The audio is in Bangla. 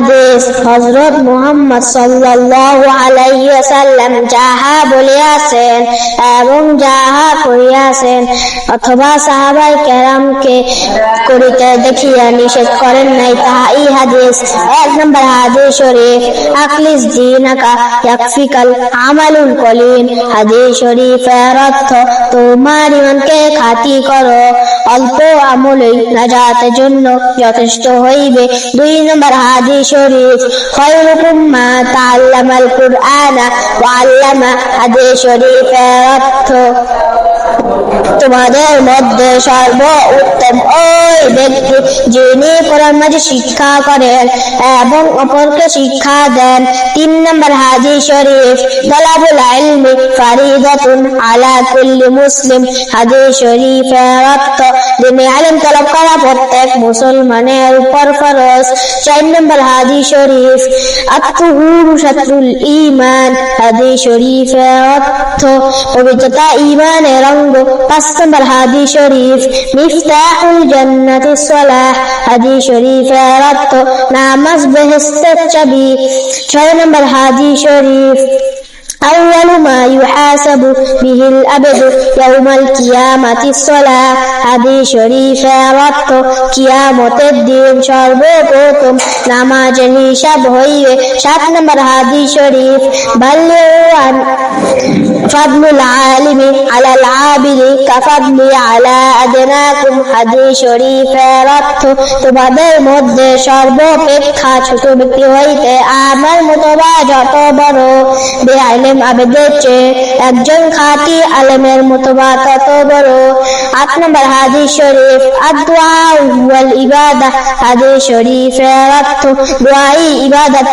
হাদিস। হযরত মুহাম্মদ সাল্লাল্লাহু আলাইহি ওয়াসাল্লাম যাহা বলিয়াছেন এবং যাহা করিয়াছেন, অথবা সাহাবাই কেরামকে করিতে দেখিয়া নিষেধ করেন নাই, তাহা এই হাদিস। এক নম্বর হাদিস শরীফ আকলিস দিনাকা ইয়াকফিকাল আমালুল কলিন হাদিস শরীফের অর্থ, তোমার ইমানকে খাতি করো। অল্প আমলেই নাজাতের জন্য যথেষ্ট হইবে। দুই নম্বর হাদিস শরীফ, খয়রুকুম মা তাআল্লামাল কুরআনা ওয়া আল্লামা হাদিস শরীফের অর্থ, তোমাদের মধ্যে সর্ব উত্তম ওই ব্যক্তি যিনি কোরআন মাঝে শিক্ষা করেন, এবং অপরকে শিক্ষা দেন। তিন নম্বর হাজি শরীফ, দলাবুল ইলমি ফারিদাতুন আলা কুল্লি মুসলিম। হাজি শরীফের দিনে আলেম তলব করা প্রত্যেক মুসলমানের উপর ফরজ। চার নম্বর হাজি শরীফ আত্মহুরু শাত্রুল ইমান হাজি শরীফের অর্থ, পবিত্রতা ইমানের অঙ্গ। পাঁচ নম্বর হাদি শরীফ, মিফতাহুল জান্নাতি সলাহ। হাদি শরীফের অর্থ নামাজ বেহেস্তের চাবি ছয় নম্বর হাদি শরীফ أول ما يحاسب به الأبد يوم القيامة الصلاة হাদিস শরীফের অর্থ কিয়ামতের দিন সর্বপ্রথম নামাজের হিসাব হইবে সাত নম্বর হাদিস শরীফ বাল্যবান ফাদলুল আলিমি আলাল আবিদি কাফাদলি আলা আদনাকুম হাদিস শরীফের অর্থ তোমাদের মধ্যে সর্বাপেক্ষা ছোট ব্যক্তি হইতে আমার মতবা যত বড়। বেআইলেম আবেদের চেয়ে একজন খাঁটি আলেমের মতবা তত বড়। আট নম্বর হাদিস শরীফ আদওয়া ওয়াল ইবাদা। হাদিস শরীফের অর্থ দোয়াই ইবাদত